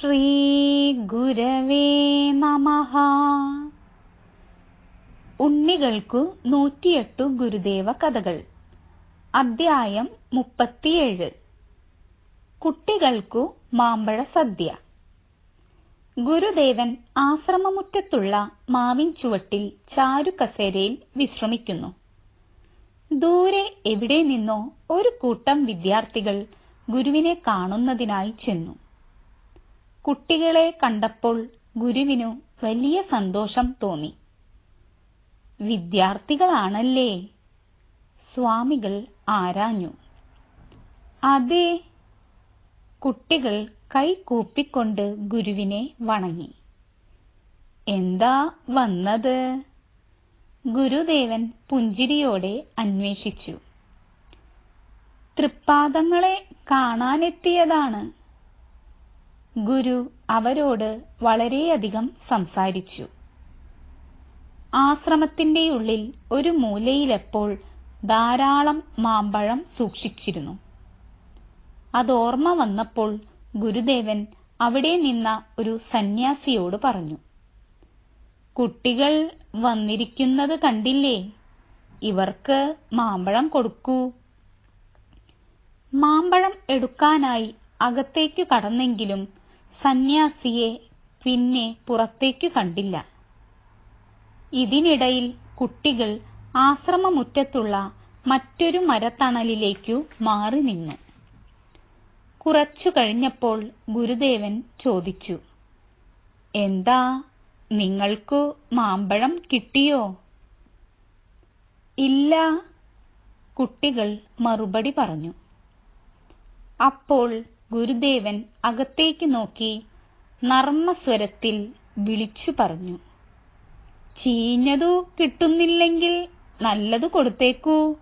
ശ്രീ നമ. നമഃ ഉണ്ണികൾക്കു നൂറ്റിയെട്ടു ഗുരുദേവ കഥകൾ. അദ്ധ്യായം മുപ്പത്തിയേഴ്. കുട്ടികൾക്കു മാമ്പഴ സദ്യ. ഗുരുദേവൻ ആശ്രമമുറ്റത്തുള്ള മാവിൻ ചുവട്ടിൽ ചാരുകസേരയിൽ വിശ്രമിക്കുന്നു. ദൂരെ എവിടെ നിന്നോ ഒരു കൂട്ടം വിദ്യാർത്ഥികൾ ഗുരുവിനെ കാണുന്നതിനായി ചെന്നു. കുട്ടികളെ കണ്ടപ്പോൾ ഗുരുവിനു വലിയ സന്തോഷം തോന്നി. വിദ്യാർത്ഥികളാണല്ലേ? സ്വാമികൾ ആരാഞ്ഞു? അതെ കുട്ടികൾ കൈ കൂപ്പിക്കൊണ്ട് ഗുരുവിനെ വണങ്ങി. എന്താ വന്നത്? ഗുരുദേവൻ പുഞ്ചിരിയോടെ അന്വേഷിച്ചു. തൃപ്പാദങ്ങളെ കാണാനെത്തിയതാണ് ഗുരു അവരോട് വളരെയധികം സംസാരിച്ചു. ആശ്രമത്തിന്റെ ഉള്ളിൽ ഒരു മൂലയിലെപ്പോൾ ധാരാളം മാമ്പഴം സൂക്ഷിച്ചിരുന്നു. അതോർമ്മ വന്നപ്പോൾ ഗുരുദേവൻ അവിടെ നിന്ന ഒരു സന്യാസിയോട് പറഞ്ഞു കുട്ടികൾ വന്നിരിക്കുന്നത് കണ്ടില്ലേ? ഇവർക്ക് മാമ്പഴം കൊടുക്കൂ. മാമ്പഴം എടുക്കാനായി അകത്തേക്ക് കടന്നെങ്കിലും സന്യാസിയെ പിന്നെ പുറത്തേക്ക് കണ്ടില്ല. ഇതിനിടയിൽ കുട്ടികൾ ആശ്രമമുറ്റത്തുള്ള മറ്റൊരു മരത്തണലിലേക്കു മാറി നിന്നു. കുറച്ചു കഴിഞ്ഞപ്പോൾ ഗുരുദേവൻ ചോദിച്ചു എന്താ നിങ്ങൾക്കു മാമ്പഴം കിട്ടിയോ? ഇല്ല കുട്ടികൾ മറുപടി പറഞ്ഞു. അപ്പോൾ ഗുരുദേവൻ അകത്തേക്ക് നോക്കി നർമ്മസ്വരത്തിൽ വിളിച്ചു പറഞ്ഞു. ചീഞ്ഞതു കിട്ടുന്നില്ലെങ്കിൽ നല്ലതു കൊടുത്തേക്കൂ.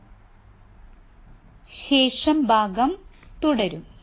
ശേഷം ഭാഗം തുടരും.